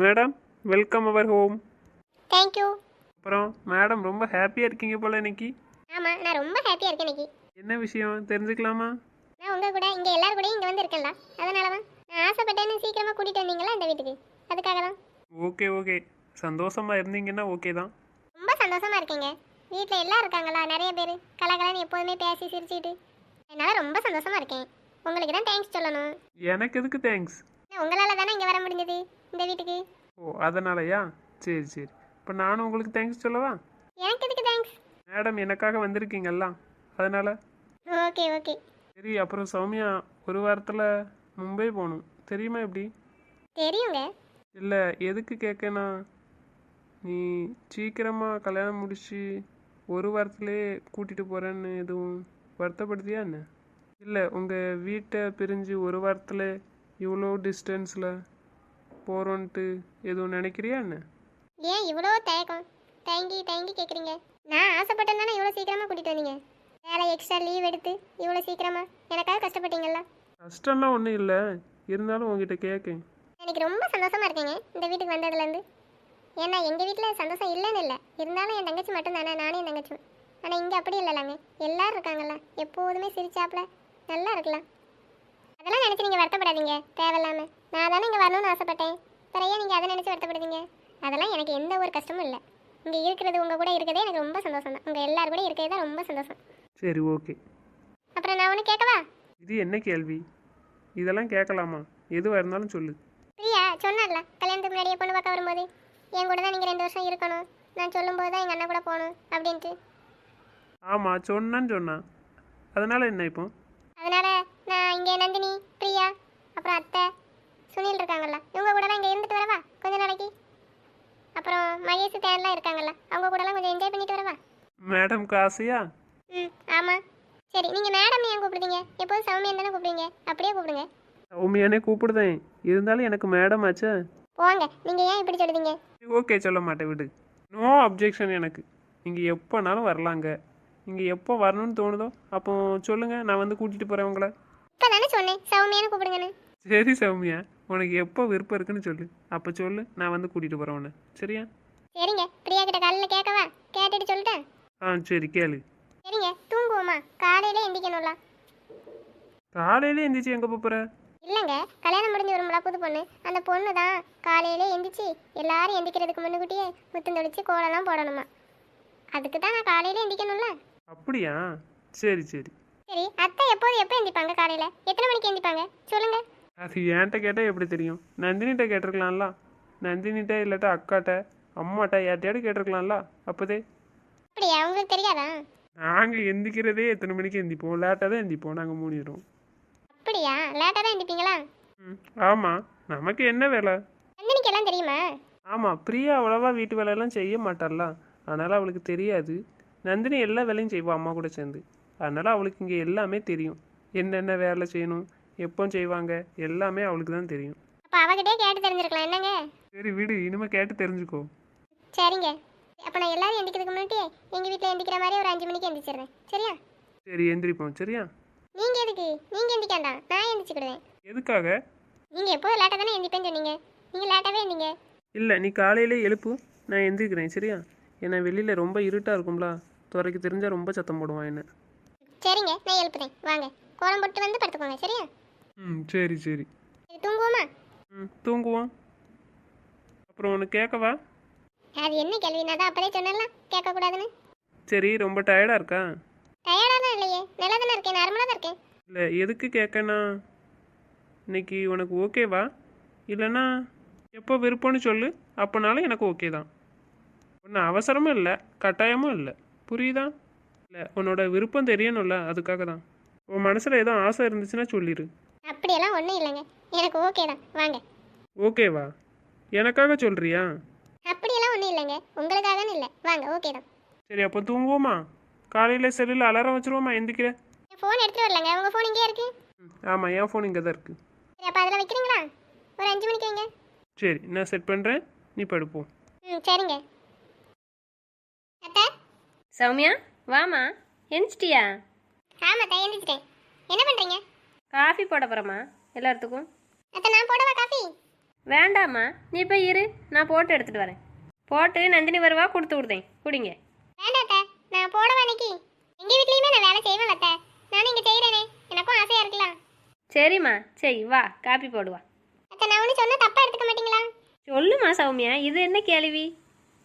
Madam welcome our home thank you அப்புறம் madam ரொம்ப ஹாப்பியாக இருக்கீங்க போல இன்னைக்கு. ஆமாம் நான் ரொம்ப ஹாப்பியாக இருக்கேன் இன்னைக்கு. என்ன விஷயம்? தெரிஞ்சுக்கலாமா? நான் உங்கள் கூட இங்கே எல்லாரும் கூட இங்கே வந்து இருக்கேன்ல அதனால தான் நான் ஆசைப்பட்டேன்னு சீக்கிரமாக கூட்டிகிட்டு வந்தீங்களா இந்த வீட்டுக்கு? அதுக்காக தான் ஓகே ஓகே. சந்தோஷமா இருந்தீங்கன்னா ஓகே தான். ரொம்ப சந்தோஷமா இருக்கீங்க. வீட்டில் எல்லாம் இருக்காங்களா? நிறைய பேர். கலகலன்னு எப்போதுமே பேசி சிரிச்சிட்டு. என்னால் ரொம்ப சந்தோஷமா இருக்கேன். உங்களுக்கு தான் தேங்க்ஸ் சொல்லணும். எனக்கு எதுக்கு தேங்க்ஸ் உங்களால் தானே இங்கே வர முடிஞ்சது இந்த வீட்டுக்கு? ஓ அதனாலயா? சரி சரி. இப்போ நானும் உங்களுக்கு தேங்க்ஸ் சொல்லவா? எனக்கு எதுக்கு தேங்க்ஸ் மேடம் எனக்காக வந்திருக்கீங்கல்ல அதனால? Okay okay. சரி அப்புறம் சௌமியா ஒரு வாரத்தில் மும்பை போகணும். தெரியுமா எப்படி? தெரியுங்க. இல்லை எதுக்கு கேட்கனா நீ சீக்கிரமாக கல்யாணம் முடிச்சு ஒரு வாரத்திலே கூட்டிகிட்டு போகிறேன்னு எதுவும் வருத்தப்படுத்தியா என்ன? இல்லை உங்கள் வீட்டை பிரிஞ்சு ஒரு வாரத்தில் இவ்வளோ டிஸ்டன்ஸில் போகிறோன்ட்டு எதுவும் நினைக்கிறியா என்ன? ஏன் இவ்வளோ தயக்கம்? தயங்கி தயங்கி கேட்குறீங்க நான் ஆசைப்பட்டேன் தானே இவ்வளோ சீக்கிரமாக கூட்டிகிட்டு வந்தீங்க. வேலை எக்ஸ்ட்ரா லீவ் எடுத்து இவ்வளோ சீக்கிரமா. எனக்காக கஷ்டப்பட்டீங்கல்ல? கஷ்டம்லாம் ஒன்றும் இல்லை. இருந்தாலும் உங்ககிட்ட கேட்கேன் எனக்கு ரொம்ப சந்தோஷமா இருக்கேங்க இந்த வீட்டுக்கு வந்ததுலேருந்து. ஏன்னா எங்கள் வீட்டில் சந்தோஷம் இல்லைன்னு இல்லை. இருந்தாலும் என் தங்கச்சி மட்டும் தானே நானும் என் தங்கச்சியும். ஆனால் இங்கே அப்படி இல்லைலாங்க எல்லாரும் இருக்காங்கல்ல. எப்போதுமே சிரிச்சாப்புல நல்லா இருக்கலாம். அதெல்லாம் நினச்சி நீங்கள் வருத்தப்படாதீங்க. தேவையில்லாம. நான் தானே இங்கே வரணும்னு ஆசைப்பட்டேன். பிறையா நீங்கள் அதை நினச்சி வருத்தப்படுதீங்க அதெல்லாம் எனக்கு எந்த ஒரு கஷ்டமும் இல்லை. இங்கே இருக்கிறது உங்கள் கூட இருக்கிறதே எனக்கு ரொம்ப சந்தோஷம் தான். உங்கள் எல்லாரும் கூட இருக்கிறது தான் ரொம்ப சந்தோஷம். சரி ஓகே. அப்புறம் நான் ஒன்று கேட்கவா? இது என்ன கேள்வி? இதெல்லாம் கேட்கலாமா? எதுவாக இருந்தாலும் சொல்லு. பிரியா சொன்னார்ல கல்யாணத்துக்கு முன்னாடியே பொண்ணு பார்க்க வரும்போது. என் கூட தான் நீங்கள் ரெண்டு வருஷம் இருக்கணும். நான் சொல்லும்போது தான் எங்கள் அண்ணன் கூட போகணும் அப்படின்ட்டு. ஆமாம் சொன்னான்னு சொன்னான். அதனால் என்ன இப்போ? அதனால நான் இங்கே நந்தினி பிரியா அப்புறம் அத்தை சுனில் இருக்காங்கல்ல. இவங்க கூடலாம் இங்கே இருந்துட்டு வரவா? கொஞ்ச நாளைக்கு. அப்புறம் மகேஷ் தேன்லாம் இருக்காங்கல்ல. அவங்க கூடலாம் கொஞ்சம் என்ஜாய் பண்ணிட்டு வரவா? மேடம்க்கு ஆசையா ம் ஆமாம் சரி நீங்கள் மேடம் ஏன் கூப்பிடுறீங்க? எப்போதும் சௌமியன் தானே கூப்பிடுவீங்க அப்படியே கூப்பிடுங்க. சௌமியானே கூப்பிடுதேன். இருந்தாலும் எனக்கு மேடம் ஆச்சே. போங்க நீங்கள் ஏன் இப்படி சொல்லுதீங்க? ஓகே சொல்ல மாட்டேன் விடு. நோ அப்ஜெக்ஷன் எனக்கு. நீங்கள் எப்போனாலும் வரலாங்க. நீங்கள் எப்போ வரணும்னு தோணுதோ அப்போ சொல்லுங்கள் நான் வந்து கூட்டிகிட்டு போகிறேன் உங்களை. இப்போ தானே சொன்னேன் சௌமியான்னு கூப்பிடுங்கன்னு. சரி சௌமியா உனக்கு எப்போ விருப்பம் இருக்குன்னு சொல்லு. அப்போ சொல்லு நான் வந்து கூட்டிகிட்டு போகிறேன் உன்னை. சரியா? சரிங்க பிரியா கிட்ட காலையில் கேட்கவா? கேட்டுட்டு சொல்லிட்டேன். ஆ சரி கேளு. சரிங்க தூங்குவோமா? காலையில எந்திக்கணும்ல. காலையிலே எந்திரிச்சு எங்கே போகிற இல்லைங்க கல்யாணம் முடிஞ்சு வரும்ல புது பொண்ணு. அந்த பொண்ணு தான் காலையில எந்திரிச்சு எல்லாரும் எந்திக்கிறதுக்கு முன்னுக்கூட்டியே முத்தம் தொளிச்சு கோலம்லாம் போடணுமா. அதுக்கு தான் நான் காலையில எந்திக்கணும்ல. அப்படியா? சரி சரி. சரி அத்தை எப்போது எப்போ எந்திப்பாங்க காலையில? எத்தனை மணிக்கு எந்திப்பாங்க? சொல்லுங்க. அது என்கிட்ட கேட்டால் எப்படி தெரியும்? நந்தினிகிட்ட கேட்டிருக்கலாம்ல. நந்தினிகிட்ட இல்லாட்டா அக்காட்ட அம்மாட்ட யார்ட்டையாவது கேட்டிருக்கலாம்ல அப்போதே. அப்படியா? உங்களுக்கு தெரியாதா? நாங்கள் எந்திக்கிறதே எத்தனை மணிக்கு எந்திப்போம்? லேட்டாக தான் எந்திப்போம் நாங்கள் மூடிடுவோம் அப்படியா? லேட்டாக தான் எந்திப்பீங்களா? ம் ஆமாம் நமக்கு என்ன வேலை? நந்தினிக்கு எல்லாம் தெரியுமா? ஆமாம் பிரியா அவ்வளவா வீட்டு வேலையெல்லாம் செய்ய மாட்டாள்ல அதனால் அவளுக்கு தெரியாது. நந்தினி எல்லா வேலையும் செய்வா அம்மா கூட சேர்ந்து. அதனால் அவளுக்கு இங்கே எல்லாமே தெரியும். என்னென்ன வேலை செய்யணும் எப்போ செய்வாங்க எல்லாமே அவளுக்கு தான் தெரியும். அப்போ அவகிட்டே கேட்டு தெரிஞ்சிருக்கலாம். என்னங்க? சரி விடு இனிமேல் கேட்டு தெரிஞ்சுக்கோ. சரிங்க. அப்போ நான் எல்லாரும் எந்திக்கிறதுக்கு முன்னாடி எங்கள் வீட்டில் எந்திக்கிற மாதிரி ஒரு அஞ்சு மணிக்கு எந்திரிச்சிடுறேன். சரியா? சரி எந்திரிப்போம். சரியா? நீங்கள் எதுக்கு? நீங்கள் எந்திக்காண்டாம் நான் எந்திரிச்சுக்கிடுவேன். எதுக்காக? நீங்கள் எப்போதும் லேட்டாக தானே எந்திப்பேன்னு சொன்னீங்க. நீங்கள் லேட்டாகவே எந்திங்க. இல்லை நீ காலையிலே எழுப்பு. நான் எந்திரிக்கிறேன் சரியா? ஏன்னா வெளியில் ரொம்ப இருட்டாக இருக்கும்ல. துறைக்கு தெரிஞ்சால் ரொம்ப சத்தம் போடுவான் என்ன. சரிங்க நான் எழுப்புறேன். வாங்க. கோலம் போட்டு வந்து படுத்துக்கோங்க சரியா? ம் சரி சரி. தூங்குவோமா? ம் தூங்குவோம். அப்புறம் ஒன்று கேட்கவா? அது என்ன கேள்வி? நான் தான் அப்போதே சொன்னேன்ல கேட்கக்கூடாதுன்னு. சரி ரொம்ப டயர்டாக இருக்கா? டயர்டாக தான் இல்லையே. நல்லா தானே இருக்கேன் நார்மலாக தான் இருக்கேன். இல்லை எதுக்கு கேட்கனா இன்னைக்கு உனக்கு ஓகேவா? இல்லைன்னா எப்போ விருப்பம்னு சொல்லு. அப்போனாலும் எனக்கு ஓகே தான். ஒன்றும் அவசரமும் இல்லை கட்டாயமும் இல்லை. புரியுதா? இல்லை உன்னோட விருப்பம் தெரியணும்ல அதுக்காக தான் உன் மனசில் ஏதோ ஆசை இருந்துச்சுன்னா சொல்லிடு அப்படியெல்லாம் ஒன்றும் இல்லைங்க. எனக்கு ஓகே தான். வாங்க. ஓகேவா எனக்காக சொல்கிறியா அப்படியெல்லாம் ஒன்றும் இல்லைங்க. உங்களுக்காகன்னு இல்லை. வாங்க ஓகே தான். சரி அப்போ தூங்குவோமா? காலையில் செல்லில் அலாரம் வச்சுருவோமா எந்திக்கிற? என் ஃபோன் எடுத்துகிட்டு வரலங்க. உங்கள் ஃபோன் இங்கேயே இருக்கு? ஆமாம் என் ஃபோன் இங்கே தான் இருக்குது சரி அப்போ அதில் வைக்கிறீங்களா? ஒரு அஞ்சு மணிக்கு வைங்க. சரி நான் செட் பண்ணுறேன் நீ படுப்போம் ம் சரிங்க. அத்தை? சௌமியா? வாமா எந்திச்சிட்டியா தான் எழுந்திரிச்சிட்டேன் என்ன பண்ணுறீங்க காஃபி போட போகிறோமா எல்லாத்துக்கும் அத்தை நான் போடவா காஃபி? வேண்டாம்மா நீ போய் இரு நான் போட்டு எடுத்துகிட்டு வரேன். போட்டு நந்தினி வருவா கொடுத்து விடுதேன். குடிங்க. வேண்டாம் அத்தை நான் போடவா இன்னைக்கு? எங்க வீட்லயுமே நான் வேலை செய்வேன் அத்தை. நானும் இங்க செய்யறேனே எனக்கும் ஆசையா இருக்கலாம். சரிம்மா சரி வா காப்பி போடுவா. அத்தை நான் ஒண்ணு சொன்னா தப்பா எடுத்துக்க மாட்டீங்களா? சொல்லுமா சௌமியா இது என்ன கேள்வி?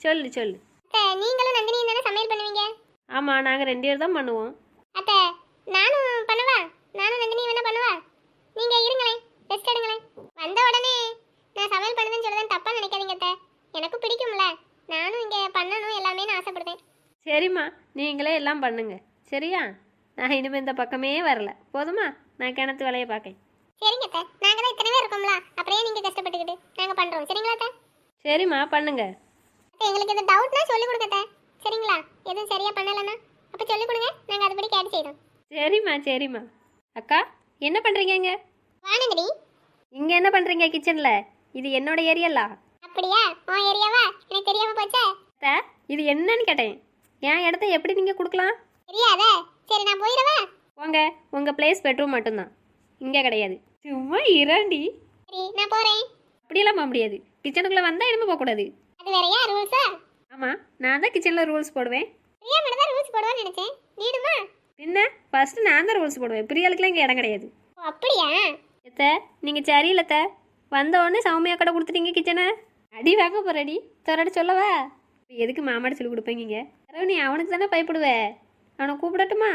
சொல்லு சொல்லு. அத்தை நீங்களும் நந்தினியும் தானே சமையல் பண்ணுவீங்க? ஆமாம் நாங்கள் ரெண்டு பேர் தான் பண்ணுவோம். அத்தை நானும் பண்ணவா? நானும் நந்தினி வேணா பண்ணுவா? நீங்க இருங்களேன் ரெஸ்ட் எடுங்களேன். வந்த உடனே நான் சமையல் பண்ணுவேன்னு சொல்லுறேன் தப்பா நினைக்காதீங்க அத்தை. எனக்கும் பிடிக்கும்ல. நானும் இங்க பண்ணணும் எல்லாமே நான் ஆசைப்படுவேன். சரிம்மா நீங்களே எல்லாம் பண்ணுங்க. சரியா? நான் இனிமேல் இந்த பக்கமே வரல. போதுமா? நான் கிணத்து வேலையை பார்க்கேன். சரிங்க அத்தை. நாங்க தான் இத்தனை பேர் இருக்கோம்ல. அப்புறம் நீங்க கஷ்டப்பட்டுக்கிட்டு நாங்க பண்றோம். சரிங்களா அத்தை? சரிம்மா பண்ணுங்க. அத்தை, எங்களுக்கு எது டவுட்னா சொல்லி கொடுங்க அத்தை. சரிங்களா? எதுவும் சரியா பண்ணலன்னா அப்ப சொல்லி கொடுங்க. நாங்க அதுபடி கேட்டு செய்றோம். சரிம்மா சரிம்மா. அக்கா என்ன பண்ணுறீங்க இங்கே? வானங்கடி இங்கே என்ன பண்ணுறீங்க கிச்சனில்? இது என்னோட ஏரியாலா? அப்படியா? உன் ஏரியாவா? எனக்கு தெரியாம போச்சே? அத்தை இது என்னன்னு கேட்டேன். என் இடத்த எப்படி நீங்கள் கொடுக்கலாம்? தெரியாதே? சரி நான் போயிடவா? போங்க. உங்கள் பிளேஸ் பெட்ரூம் மட்டும்தான். இங்கே கிடையாது. சும்மா இரண்டி. சரி நான் போறேன். அப்படியெல்லாம் போக முடியாது. கிச்சனுக்குள்ளே வந்தால் இனிமே போகக்கூடாது. அது வேறயா ரூல்ஸா ஆமாம் நான் தான் கிச்சனில் ரூல்ஸ் போடுவேன். பிரியா மட்டும் தான் ரூல்ஸ் போடுவான்னு நினைச்சேன். வீடுமா பின்ன ஃபஸ்ட்டு நான் தான் ரூல்ஸ் போடுவேன். பிரியாளுக்குலாம் இங்கே இடம் கிடையாது. ஓ அப்படியா? எத்த நீங்கள் சரியில்லத்த வந்த உடனே சௌமியா கடை கொடுத்துட்டீங்க கிச்சனை அடி வாங்க போறடி. தொரடி சொல்லவா? இப்ப எதுக்கு மாமாட்ட சொல்லி கொடுப்பீங்க நீ அவனுக்கு தானே பயப்படுவே. அவனை கூப்பிடட்டுமா?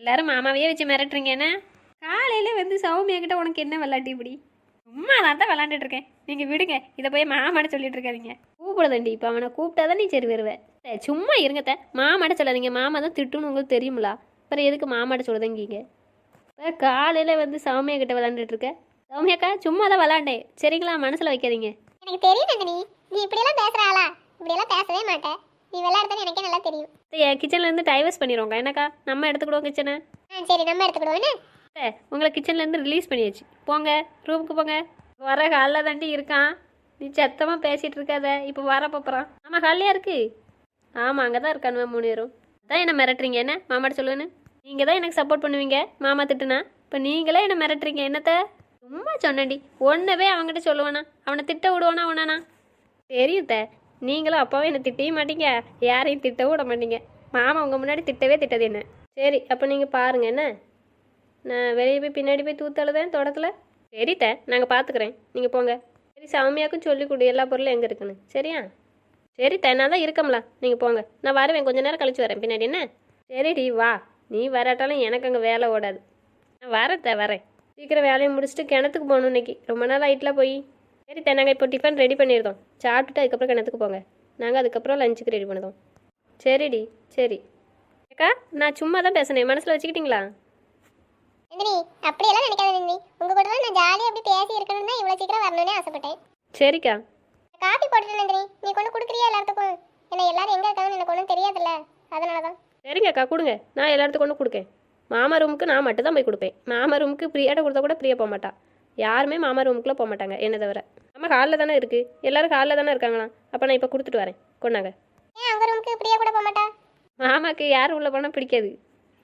எல்லாரும் மாமாவையே வச்சு மிரட்டுறீங்க என்ன? காலையில வந்து சௌமியா கிட்ட உனக்கு என்ன விளாட்டு இப்படி? சும்மா நான் தான் விளாண்டுட்டு இருக்கேன். நீங்கள் விடுங்க. இதை போய் மாமாட்ட சொல்லிட்டு இருக்காதீங்க. கூப்பிடுதண்டி இப்போ அவனை கூப்பிட்டாதான் நீ சரி வருவேன் சும்மா இருங்கத்த மாமாட்ட சொல்லாதீங்க. மாமா தான் திட்டுன்னு உங்களுக்கு தெரியுங்களா அப்புறம் எதுக்கு மாமாட்ட சொல்லுதங்கீங்க இப்போ காலையில் வந்து சௌமியா கிட்ட விளாண்டுட்டு இருக்க. சௌமியாக்கா சும்மா தான் விளாண்டேன் சரிங்களா? மனசில் வைக்காதீங்க. எனக்கு தெரியும் நந்தினி. நீ இப்படியெல்லாம் பேசுற ஆளா? இப்படியெல்லாம் பேசவே மாட்டேன் நீ விளையாடுறது எனக்கே நல்லா தெரியும். என் கிச்சன்லேருந்து டைவர்ஸ் பண்ணிடுவோங்க என்னக்கா? நம்ம எடுத்துக்கிடுவோம் கிச்சனை ஆ சரி நம்ம எடுத்துக்கிடுவோன்னு அத்தை, உங்களை கிச்சன்லேருந்து ரிலீஸ் பண்ணியாச்சு. போங்க ரூமுக்கு போங்க. வர ஹாலில் தாண்டி இருக்கான். நீ சத்தமாக பேசிகிட்டு இருக்காத. இப்போ வர போகிறான் ஆமாம் காலையாக இருக்கு. ஆமாம் அங்கே தான் இருக்கானுவா மூணு பேரும் அதான் என்ன மிரட்டுறீங்க? என்ன? மாமாட்ட சொல்லுவேன்னு நீங்கள் தான் எனக்கு சப்போர்ட் பண்ணுவீங்க? மாமா திட்டுனா? இப்போ நீங்களே என்ன மிரட்டுறீங்க? என்னத்த? சும்மா சொன்னேன்டி. ஒன்றவே அவங்ககிட்ட சொல்லுவானா. அவனை திட்ட விடுவானா அவனானா? தெரியும் த. நீங்களும் அப்பாவே என்னை திட்டவே மாட்டீங்க. யாரையும் திட்டவும் விட மாட்டீங்க. மாமா உங்கள் முன்னாடி திட்டவே திட்டது என்ன. சரி அப்போ நீங்கள் பாருங்கள் என்ன? நான் வெளியே போய் பின்னாடி போய் தூத்தழுதேன் தோட்டத்தில் சரி த நாங்கள் பார்த்துக்குறேன் நீங்கள் போங்க. சரி சாமியாக்கும் சொல்லிக் கொடு. எல்லா பொருளும் எங்கே இருக்குன்னு. சரியா? சரி நான் தான் இருக்கம்ல நீங்கள் போங்க. நான் வருவேன். கொஞ்ச நேரம் கழிச்சு வரேன். பின்னாடி என்ன? சரிடி வா. நீ வராட்டாலும் எனக்கு அங்கே வேலை ஓடாது. நான் வரேன் த வரேன். சீக்கிரம் வேலையை முடிச்சுட்டு கிணத்துக்கு போகணும் இன்னைக்கு. ரொம்ப நாள் ஆயிட்டுல போய். சரி நாங்கள் இப்போ டிஃபன் ரெடி பண்ணியிருந்தோம் சாப்பிட்டுட்டு அதுக்கப்புறம் கிணத்துக்கு போங்க. நாங்கள் அதுக்கப்புறம் லஞ்சுக்கு ரெடி பண்ணுதோம் சரிடி சரி. அக்கா நான் சும்மா தான் பேசினேன். மனசில் வச்சுக்கிட்டீங்களா? நந்தினி அப்படியெல்லாம் நினைக்காத நந்தினி. உங்க கூட நான் ஜாலியாக அப்படி பேசி இருக்கணும்னு இவ்வளோ சீக்கிரம் வரணும்னே ஆசைப்பட்டேன். சரிக்கா. காப்பி போட்டுட்டு நந்தினி. நீ கொண்டு கொடுக்குறியா எல்லாத்துக்கும்? ஏன்னா எல்லாரும் எங்கே இருக்காங்கன்னு எனக்கு ஒன்றும் தெரியாதுல்ல. அதனால தான் சரிங்க அக்கா கொடுங்க. நான் எல்லாத்துக்கும் கொண்டு கொடுக்கேன். மாமா ரூமுக்கு நான் மட்டும் தான் போய் கொடுப்பேன். மாமா ரூமுக்கு பிரியாட்ட கொடுத்தா கூட பிரியா போக மாட்டா. யாருமே மாமா ரூமுக்குள்ளே போக மாட்டாங்க என்ன தவிர. நம்ம ஹாலில் தானே இருக்குது எல்லாரும் ஹாலில் தானே இருக்காங்களாம். அப்போ நான் இப்போ கொடுத்துட்டு வரேன். கொண்டாங்க. ஏன் அவங்க ரூமுக்கு இப்படியே கூட போக மாட்டா? மாமாக்கு யார் உள்ளே போனால் பிடிக்காது.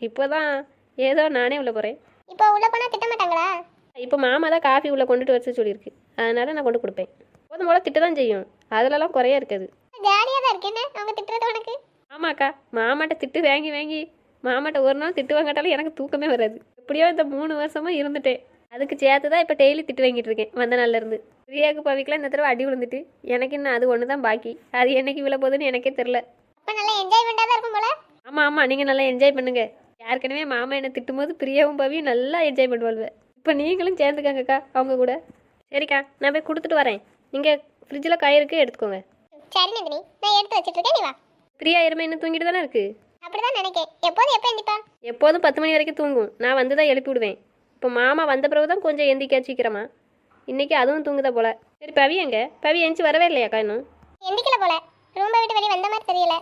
இப்போ தான் ஏதோ நானே உள்ளே போகிறேன் இப்போ உள்ள போனால் திட்ட மாட்டாங்களா? இப்போ மாமா தான் காஃபி உள்ளே கொண்டுட்டு வச்சு சொல்லியிருக்கு. அதனால நான் கொண்டு கொடுப்பேன். போதும் போல் திட்ட தான் செய்யும். அதுலலாம் குறையா இருக்காது. ஜாலியாக தான் அவங்க திட்டுறது உனக்கு? ஆமாக்கா மாமாட்ட திட்டு வாங்கி வாங்கி. மாமாட்ட ஒரு நாள் திட்டு வாங்காட்டாலும் எனக்கு தூக்கமே வராது. எப்படியோ இந்த மூணு வருஷமா இருந்துட்டேன். அதுக்கு சேர்த்து தான் இப்போ டெய்லி திட்டு வாங்கிட்டு இருக்கேன் வந்த நாள்ல இருந்து. பிரியாவுக்கு பவிக்கெலாம் இந்த தடவை அடி விழுந்துட்டு. எனக்கு இன்னும் அது ஒன்று தான் பாக்கி. அது என்னைக்கு விழ போகுதுன்னு எனக்கே தெரில அப்போ நல்லா என்ஜாய்மெண்ட்டாக தான் இருக்கும் போல? ஆமாம் ஆமாம் நீங்கள் நல்லா என்ஜாய் பண்ணுங்க. ஏற்கனவே மாமா என்னை திட்டும்போது பிரியாவும் பவியும் நல்லா என்ஜாய் பண்ணுவாள்வ. இப்போ நீங்களும் சேர்ந்துக்கங்கக்கா அவங்க கூட. சரிக்கா நான் போய் கொடுத்துட்டு வரேன். நீங்கள் ஃப்ரிட்ஜில் காய் இருக்கு எடுத்துக்கோங்க. சரி நந்தினி நான் எடுத்து வச்சிட்டு இருக்கேன் நீ வா. பிரியா எருமை இன்னும் தூங்கிட்டு தானே இருக்குது அப்படிதான் நினைக்கேன். எப்போதும் எப்போ எந்திப்பா? எப்போதும் பத்து மணி வரைக்கும் தூங்கும். நான் வந்து தான் எழுப்பி விடுவேன். இப்போ மாமா வந்த பிறகு தான் கொஞ்சம் எந்திக்க சீக்கிரமா. இன்னைக்கு அதுவும் தூங்குதா போல. சரி பவி எங்க? பவி எந்திச்சு வரவே இல்லையாக்கா இன்னும்? எந்திக்கல போல. ரூமை விட்டு வெளியே வந்த மாதிரி தெரியல.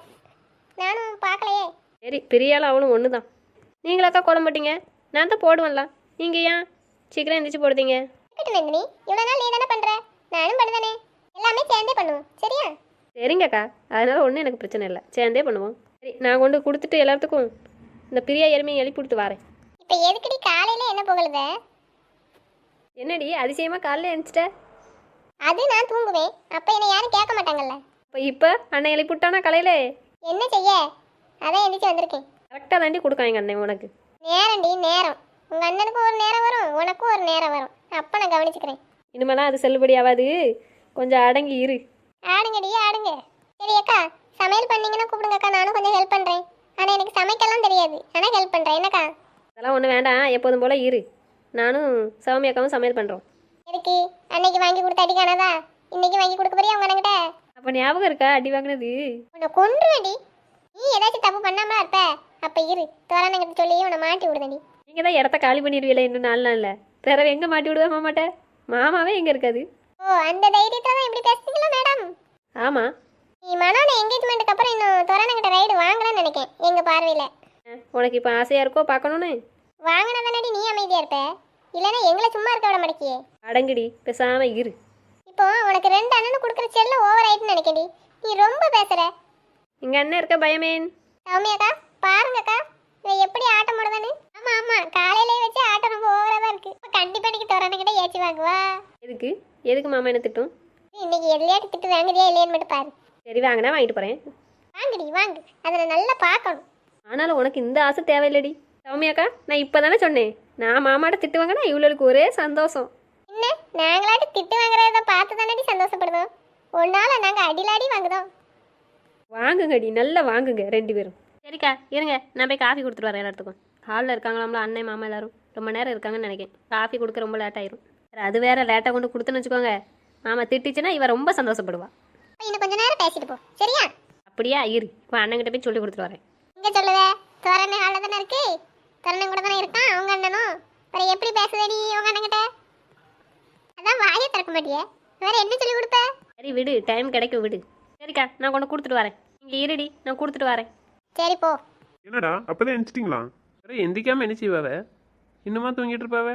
நானும் பார்க்கலையே. சரி பெரியாலும் அவனும் ஒன்று தான் நீங்களாக்கா கோட மாட்டீங்க நான் தான் போடுவேன்ல. நீங்கள் ஏன் சீக்கிரம் எந்திரிச்சு போடுதீங்க இருக்கட்டும் நந்தினி இவ்வளோ நாள் நீ தானே பண்ணுற நானும் பண்ணுதானே எல்லாமே சேர்ந்தே பண்ணுவோம். சரியா? சரிங்கக்கா அதனால ஒன்றும் எனக்கு பிரச்சனை இல்லை. சேர்ந்தே பண்ணுவோம். சரி நான் கொண்டு கொடுத்துட்டு எல்லாத்துக்கும் இந்த பிரியா எருமையை எழுப்பி கொடுத்து வரேன். இப்போ எதுக்கடி காலையில என்ன புகழுத என்னடி அதிசயமாக காலைல எழுந்துச்சிட்ட அது நான் தூங்குவேன். அப்ப என்ன யாரும் கேட்க மாட்டாங்கல்ல. இப்போ இப்போ அண்ணன் எழுப்பிவிட்டானா காலையில்? என்ன செய்ய? அதான் எந்திரிச்சு வந்திருக்கேன். கரெக்டாக தாண்டி கொடுக்கான் எங்கள் அண்ணன் உனக்கு. நேரம்டி நேரம். உங்க அண்ணனுக்கும் ஒரு நேரம் வரும் உனக்கும் ஒரு நேரம் வரும். அப்ப நான் கவனிச்சுக்கிறேன். இனிமேலாம் அது செல்லுபடி ஆகாது. கொஞ்சம் அடங்கி இரு. ஆடுங்கடி ஆடுங்க. சரி அக்கா சமையல் பண்ணீங்கன்னா கூப்பிடுங்க அக்கா. நானும் கொஞ்சம் ஹெல்ப் பண்றேன். ஆனா எனக்கு சமைக்கலாம் தெரியாது. ஆனா ஹெல்ப் பண்றேன். என்னக்கா? அதெல்லாம் ஒன்றும் வேண்டாம். எப்போதும் போல் இரு. நானும் சௌமி அக்காவும் சமையல் பண்ணுறோம் எதுக்கு? அன்னைக்கு வாங்கி கொடுத்த அடி காணாதா? இன்னைக்கு வாங்கி கொடுக்க போறியா உங்க அண்ணன்கிட்ட? அப்போ ஞாபகம் இருக்கா அடி வாங்கினது? உன்னை கொன்றுவேண்டி நீ ஏதாச்சும் தப்பு பண்ணாமலா இருப்ப. அப்ப இரு தோரணங்கிட்ட சொல்லி உன்னை மாட்டி விடுதடி நீங்கள் தான் இடத்த காலி பண்ணிடுவீல இன்னும் நாலு நாளில். பிறவை எங்கே மாட்டி விடுவா மாமாட்ட மாமாவே எங்கே இருக்காது? ஓ அந்த தைரியத்துல தான் இப்படி பேசுறீங்களா மேடம் ஆமாம் நீ மனோட என்கேஜ்மெண்ட்டுக்கு அப்புறம் இன்னும் தோரணங்கிட்ட ரைடு வாங்கலாம்னு நினைக்கேன் எங்க பார்வையில. உனக்கு இப்போ ஆசையாக இருக்கோ பார்க்கணுன்னு வாங்கினா தானடி நீ அமைதியா இருப்ப? இல்லைன்னா எங்களை சும்மா இருக்க விட மாட்டேக்கியே. அடங்குடி பேசாமல் இரு. இப்போ உனக்கு ரெண்டு அண்ணனு கொடுக்குற செல்ல ஓவர் ஆயிட்டுன்னு நினைக்கடி நீ ரொம்ப பேசுற. எங்கள் அண்ணன் இருக்க பயமேன். சௌமியாக்கா? பாருங்கக்கா இவன் எப்படி ஆட்டம் போடுதானு ஆமா ஆமா காலையிலே வச்சு ஆட்டம் ரொம்ப ஓவரா தான் இருக்கு. கண்டிப்பா இன்னைக்கு தோரணக்கிட்ட ஏச்சி வாங்குவா. எதுக்கு? எதுக்கு மாமா என்ன திட்டும்? இன்னைக்கு எதுலையாட்டு திட்டு வாங்குறியா இல்லையான்னு மட்டும் பாரு. சரி வாங்கினா வாங்கிட்டு போகிறேன் வாங்குடி வாங்கு. அதை நல்லா பார்க்கணும். ஆனாலும் உனக்கு இந்த ஆசை தேவையில்லடி. சௌமியாக்கா நான் இப்போ தானே சொன்னேன். நான் மாமாட்ட திட்டு வாங்கினா இவ்வளோக்கு ஒரே சந்தோஷம். என்ன? நாங்களாட்டு திட்டு வாங்குறத பார்த்து தானடி சந்தோஷப்படுதோம்? ஒன்னால நாங்க அடிலாடி வாங்குதோம். வாங்குங்கடி நல்லா வாங்குங்க ரெண்டு பேரும். சரிக்கா இருங்க. நான் போய் காஃபி கொடுத்துட்டு வரேன் எல்லாத்துக்கும் ஹாலில் இருக்காங்களாம்ல அண்ணன் மாமா எல்லாரும். ரொம்ப நேரம் இருக்காங்கன்னு நினைக்கிறேன். காஃபி கொடுக்க ரொம்ப லேட் ஆயிரும். அது வேற லேட்டாக கொண்டு கொடுத்துன்னு வச்சுக்கோங்க. மாமா திட்டுச்சுன்னா இவ ரொம்ப சந்தோஷப்படுவா. இன்னும் கொஞ்ச நேரம் பேசிட்டு போ. சரியா? அப்படியா இரு. இப்போ அண்ணன்கிட்ட போய் சொல்லி கொடுத்துட்டு வரேன். இங்க சொல்லுவ? தோரணை ஹாலில் தானே இருக்கு? கூட தானே இருக்கான் அவங்க அண்ணனும்? வேற எப்படி பேசுதடி உங்க அண்ணன்கிட்ட? அதான் வாயை திறக்க மாட்டியே. வேற என்ன சொல்லி கொடுப்ப? சரி விடு. டைம் கிடைக்கும் விடு. சரிக்கா நான் கொண்டு கொடுத்துட்டு வரேன். இங்கே இருடி நான் கொடுத்துட்டு வரேன். சரி போ. என்னடா அப்பதான் எந்திச்சிட்டிங்களா அரே எந்திக்காம என்ன செய்வாவ? இன்னுமா தூங்கிட்டு இருப்பாவ?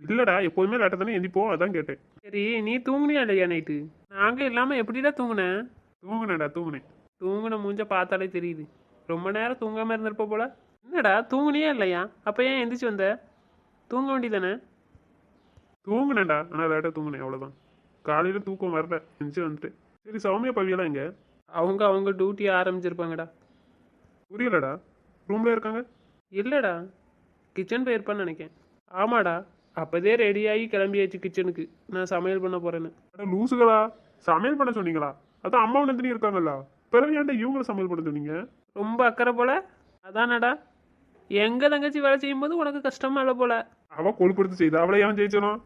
இல்லடா எப்போதுமே லேட்டாக தானே எந்திப்போம் அதான் கேட்டேன். சரி நீ தூங்குனியா இல்லையா நைட்டு? நாங்கள் இல்லாமல் எப்படிடா தூங்குனேன் தூங்குனேடா தூங்குனேன். தூங்குன மூஞ்ச பார்த்தாலே தெரியுது. ரொம்ப நேரம் தூங்காமல் இருந்திருப்ப போல. என்னடா தூங்குனியா இல்லையா? அப்போ ஏன் எந்திரிச்சு வந்த? தூங்க வேண்டியதானே? தூங்குனேன்டா ஆனால் லேட்டாக தூங்குனேன் அவ்வளோதான் காலையில் தூக்கம் வரல எந்திரிச்சு வந்துட்டேன். சரி சௌமியா பவியெல்லாம் எங்க? அவங்க அவங்க டியூட்டி ஆரம்பிச்சிருப்பாங்கடா. புரியலடா. ரூமில் இருக்காங்க? இல்லைடா. கிச்சன் போயிருப்பான்னு நினைக்கேன். ஆமாடா. அப்போதே ரெடியாகி கிளம்பியாச்சு கிச்சனுக்கு நான் சமையல் பண்ண போகிறேன்னு அட லூசுகளா. சமையல் பண்ண சொன்னீங்களா? அதான் அம்மா நந்தினி இருக்காங்கல்ல. பிறகு ஏன்டா இவங்களை சமையல் பண்ண சொன்னீங்க? ரொம்ப அக்கறை போல. அதானடா. எங்க தங்கச்சி வேலை செய்யும்போது உனக்கு கஷ்டமா இல்லை போல. அவ கொழுப்படுத்து செய்து. அவளை ஏன் ஜெயிச்சணும்?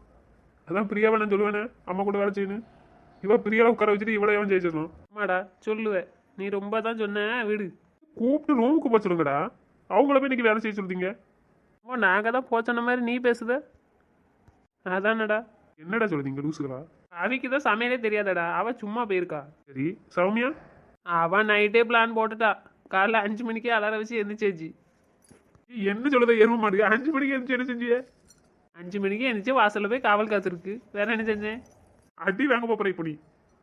அதான் பிரியாவை நான் சொல்லுவேனே. அம்மா கூட வேலை செய்யணும். இவ பிரியாவை உட்கார வச்சுட்டு இவளை ஏன் ஜெயிச்சிடணும்? ஆமாடா சொல்லுவேன் நீ ரொம்ப தான் சொன்ன விடு. கூப்பிட்டு ரூமுக்கு போக சொல்லுங்கடா. அவங்கள போய் இன்னைக்கு வேலை செய்ய சொல்றீங்க? அம்மா நாங்கள் தான் போச்சோன்ன மாதிரி நீ பேசுத? அதானடா. என்னடா சொல்றீங்க லூசுகளா? அவிக்கு தான் சமையலே தெரியாதடா. அவ சும்மா போயிருக்கா. சரி சௌமியா? அவன் நைட்டே பிளான் போட்டுட்டா. காலைல அஞ்சு மணிக்கே அலாரம் வச்சு எந்திரிச்சேச்சு என்ன சொல்லுத எரும மாட்டேங்க அஞ்சு மணிக்கு எழுந்து என்ன செஞ்சிய? அஞ்சு மணிக்கு எந்திரிச்சு வாசல்ல போய் காவல் காத்திருக்கு. வேற என்ன செஞ்சேன் அடி வாங்க போற இப்போ நீ.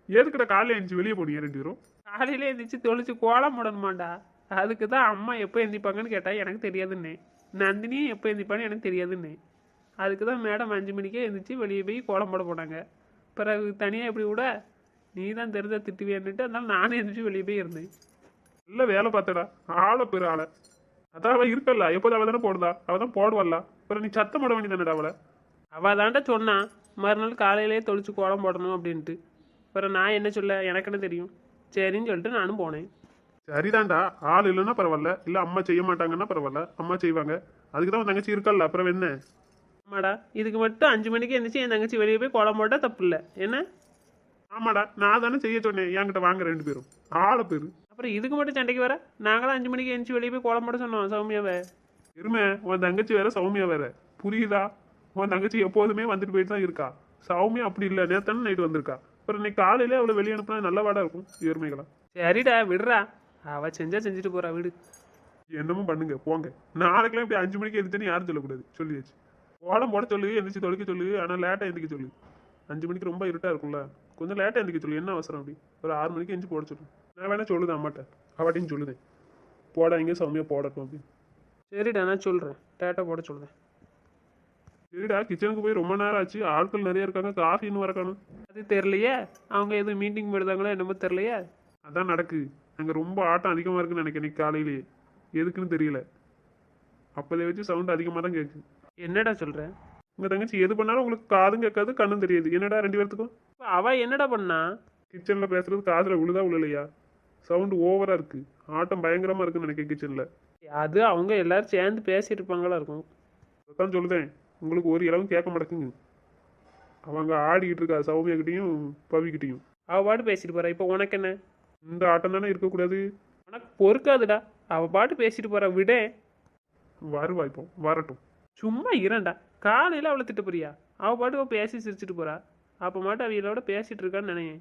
எதுக்கிட்ட காலையில எழுந்து வெளியே போனீங்க ரெண்டு பேரும். காலையில எந்திரிச்சு தொளிச்சு கோலம் போடணுமாண்டா. அதுக்கு தான் அம்மா எப்போ எந்திப்பாங்கன்னு கேட்டா எனக்கு தெரியாதுன்னே. நந்தினியும் எப்போ எந்திப்பான்னு எனக்கு தெரியாதுன்னே. அதுக்கு தான் மேடம் அஞ்சு மணிக்கே எந்திரிச்சு வெளியே போய் கோலம் போட போனாங்க. பிறகு தனியாக எப்படி விட நீ தான் தெரிஞ்ச திட்டுவியான்னுட்டு அதனால நானும் எந்திரிச்சு வெளியே போய் இருந்தேன். நல்ல வேலை பார்த்தடா. ஆளை பெரு ஆளை. அதான் அவ இருக்கல்ல. எப்போது அவ தானே போடுதா? அவ தான் போடுவல்ல அப்புறம் நீ சத்தம் போட வேண்டியதானடா அவளை? அவள் தான்டா சொன்னான் மறுநாள் காலையிலேயே தொளிச்சு கோலம் போடணும் அப்படின்ட்டு. அப்புறம் நான் என்ன சொல்ல? எனக்கு என்ன தெரியும். சரின்னு சொல்லிட்டு நானும் போனேன். சரிதான்டா. ஆள் இல்லைன்னா பரவாயில்ல. இல்ல அம்மா செய்ய மாட்டாங்கன்னா பரவாயில்ல. அம்மா செய்வாங்க. அதுக்கு தான் தங்கச்சி இருக்கல்ல அப்புறம் என்ன? ஆமாடா. இதுக்கு மட்டும் அஞ்சு மணிக்கு எந்திரிச்சு என் தங்கச்சி வெளியே போய் கோலம் போட்டால் தப்பு இல்லை என்ன? ஆமாடா. நான் தானே செய்ய சொன்னேன். என்கிட்ட வாங்க ரெண்டு பேரும். ஆளை பேரு. அப்புறம் இதுக்கு மட்டும் சண்டைக்கு வர? நாங்களும் அஞ்சு மணிக்கு எந்திரிச்சு வெளியே போய் கோலம் போட சொன்னோம் சௌமியாவை. இருமே உன் தங்கச்சி வேற சௌமியா வேற. புரியுதா? உன் தங்கச்சி எப்போதுமே வந்துட்டு போயிட்டு தான் இருக்கா. சௌமியா அப்படி இல்லை நேத்தானே நைட்டு வந்திருக்கா. அப்புறம் இன்னைக்கு காலையில அவளை வெளியே அனுப்புனா நல்ல வாடா இருக்கும் எருமைகளா சரிடா விடுறா. அவ செஞ்சா செஞ்சுட்டு போறா விடு. என்னமோ பண்ணுங்க போங்க. நாளைக்கெல்லாம் இப்படி அஞ்சு மணிக்கு எழுந்துன்னு யாரும் சொல்லக்கூடாது சொல்லியாச்சு. கோலம் போட சொல்லு எந்திரிச்சு தொலைக்க சொல்லு ஆனால் லேட்டாக எந்திரிக்க சொல்லு. அஞ்சு மணிக்கு ரொம்ப இருட்டா இருக்கும்ல கொஞ்சம் லேட்டாக எந்திரிக்க சொல்லு என்ன அவசரம் அப்படி? ஒரு ஆறு மணிக்கு எந்திரிச்சு போட சொல்லு. நான் வேணா சொல்லுதேன் அம்மாட்ட அவாட்டின்னு சொல்லுதேன். போடாங்க சௌமியா போடட்டும் அப்படின்னு. சரிடா நான் சொல்கிறேன் டேட்டா போட சொல்கிறேன் சரிடா கிச்சனுக்கு போய் ரொம்ப நேரம் ஆச்சு. ஆட்கள் நிறைய இருக்காங்க காஃபி இன்னும் வரக்கானும் அது தெரியலையே? அவங்க எதுவும் மீட்டிங் போடுதாங்களோ என்னமோ தெரியலையே? அதான் நடக்கு. அங்கே ரொம்ப ஆட்டம் அதிகமாக இருக்குன்னு நினைக்கிறேன் காலையிலேயே. எதுக்குன்னு தெரியல. அப்போதை வச்சு சவுண்ட் அதிகமாக தான் கேட்கு என்னடா சொல்ற? உங்கள் தங்கச்சி எது பண்ணாலும் உங்களுக்கு காதும் கேட்காது கண்ணும் தெரியாது. என்னடா ரெண்டு பேர்த்துக்கும்? இப்ப அவ என்னடா பண்ணா? கிச்சனில் பேசுறது காதில் விழுதா விழலையா சவுண்டு ஓவராக இருக்கு. ஆட்டம் பயங்கரமாக இருக்குன்னு நினைக்கிறேன் கிச்சனில் அது அவங்க எல்லாரும் சேர்ந்து பேசிட்டு இருப்பாங்களா இருக்கும். அதான் சொல்லுதேன். உங்களுக்கு ஒரு இளவும் கேட்க மாட்டேங்குங்க அவங்க ஆடிக்கிட்டு இருக்கா சௌமியாக்கிட்டையும் பவிக்கிட்டையும் அவ பாட்டு பேசிட்டு போறா. இப்போ உனக்கு என்ன? இந்த ஆட்டம் தானே இருக்கக்கூடாது. உனக்கு பொறுக்காதுடா. அவ பாட்டு பேசிட்டு போறா விடே. வருவா இப்போ வரட்டும். சும்மா இரண்டா காலையில அவளை திட்ட போறியா? அவ பாட்டு பேசி சிரிச்சிட்டு போறா. அப்ப மட்டும் அவியலோட பேசிட்டு இருக்கான்னு நினையேன்.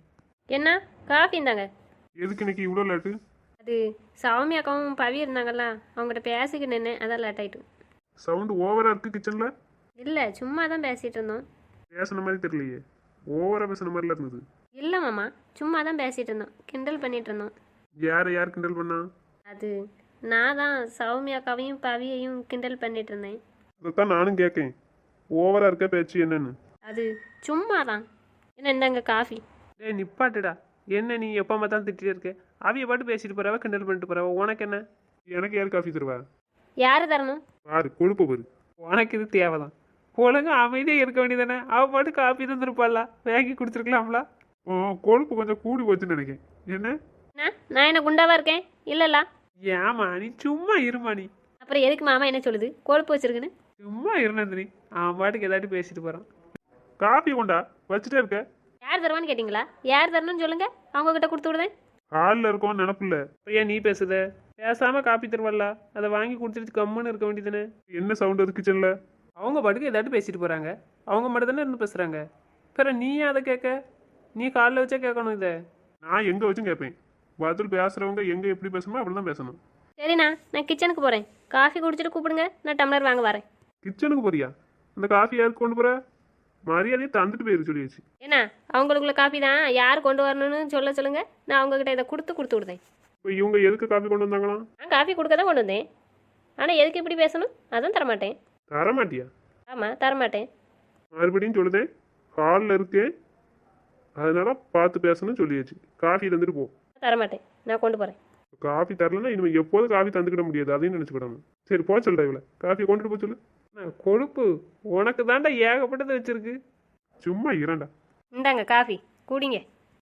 என்ன? காஃபி இருந்தாங்க எதுக்கு இன்னைக்கு இவ்வளோ லேட்டு அது சௌமி அக்காவும் பவி இருந்தாங்கல்ல அவங்ககிட்ட பேசிக்கிட்டு நின்னேன். அதான் லேட் ஆயிட்டு. சவுண்டு ஓவராக இருக்கு கிச்சனில் இல்லை சும்மா தான் பேசிகிட்டு இருந்தோம் பேசுன மாதிரி தெரியலையே. ஓவராக பேசுன மாதிரிலாம் இருந்தது. இல்லை மாமா சும்மா தான் பேசிகிட்டு இருந்தோம் கிண்டல் பண்ணிட்டு இருந்தோம் யாரை யார் கிண்டல் பண்ணா? அது நான் தான் சௌமி அக்காவையும் பவியையும் கிண்டல் பண்ணிட்டு இருந்தேன் அதைத்தான் நானும் கேட்கேன் ஓவராக இருக்க பேச்சு என்னன்னு. அது சும்மா தான் என்ன இந்தாங்க காஃபி. டேய் நிப்பாட்டுடா. என்ன நீ எப்போ பார்த்தாலும் திட்டிட்டு இருக்க? அவிய பாட்டு பேசிட்டு போறவ கிண்டல் பண்ணிட்டு போறவ உனக்கு என்ன? எனக்கு யார் காஃபி தருவா? யார் தரணும்? பாரு கொழுப்பு பாரு. உனக்கு இது தேவைதான். ஒழுங்கா அமைதியாக இருக்க வேண்டியதானே அவ பாட்டு காப்பி தந்துருப்பாள்ல வாங்கி கொடுத்துருக்கலாம்ல. ஓ கொழுப்பு கொஞ்சம் கூடி போச்சுன்னு நினைக்கிறேன். என்ன? என்ன நான் என்ன குண்டாவா இருக்கேன்? இல்லைல்ல. ஏமா நீ சும்மா இருமா நீ. அப்புறம் எதுக்கு மாமா என்ன சொல்லுது? கொழுப்பு வச்சிருக்குன்னு. சும்மா இருநந்தினி அவன் பாட்டுக்கு ஏதாட்டி பேசிட்டு போறான். காஃபி கொண்டா வச்சுட்டே இருக்க. யார் தருவான்னு கேட்டிங்களா? யார் தரணும்னு சொல்லுங்க. அவங்க கிட்ட கொடுத்து விடுதேன். ஹாலில் இருக்கோம் நினப்பில்ல ஏன் நீ பேசுத. பேசாம காப்பி தருவல்ல அதை வாங்கி கொடுத்துட்டு கம்முன்னு இருக்க வேண்டியதுன்னு என்ன சவுண்ட் அது கிச்சனில் அவங்க பாட்டுக்கு ஏதாட்டு பேசிட்டு போறாங்க. அவங்க மட்டும் தானே இருந்து பேசுறாங்க. பிற நீ அதை கேட்க? நீ காலைல வச்சா கேட்கணும் இதை. நான் எங்கே வச்சும் கேட்பேன். பதில் பேசுகிறவங்க எங்கே எப்படி பேசணுமோ அப்படி தான் பேசணும். சரிண்ணா நான் கிச்சனுக்கு போகிறேன் காஃபி குடிச்சிட்டு கூப்பிடுங்க நான் டம்ளர் வாங்க வரேன். கிச்சனுக்கு போறியா? இந்த காஃபி யாருக்கு கொண்டு போற? மரியாதையை தந்துட்டு போயிரு சொல்லியாச்சு. என்ன அவங்களுக்குள்ள காஃபி தான். யார் கொண்டு வரணும்னு சொல்ல சொல்லுங்க. நான் அவங்கக்கிட்ட இதை கொடுத்து கொடுத்து விடுதேன் இப்போ இவங்க எதுக்கு காஃபி கொண்டு வந்தாங்களாம்? நான் காஃபி கொடுக்க தான் கொண்டு வந்தேன். ஆனால் எதுக்கு இப்படி பேசணும்? அதான் தரமாட்டேன். தரமாட்டியா? ஆமாம் தரமாட்டேன். மறுபடியும் சொல்லுதேன் ஹாலில் இருக்கேன். அதனால பார்த்து பேசணும்னு சொல்லியாச்சு. காஃபி தந்துட்டு போ. தரமாட்டேன். நான் கொண்டு போகிறேன் காஃபி தரலன்னா இனிமேல் எப்போதும் காஃபி தந்துக்கிட முடியாது? அதையும் நினச்சிக்கிடாம சரி போ சொல்லிட்டா இவளை. காஃபி கொண்டுட்டு போ சொல்லு. கொழுப்பு உனக்கு தாண்டா ஏகப்பட்டது வச்சிருக்கு. சும்மா இரண்டா இந்தாங்க காஃபி. குடிங்க.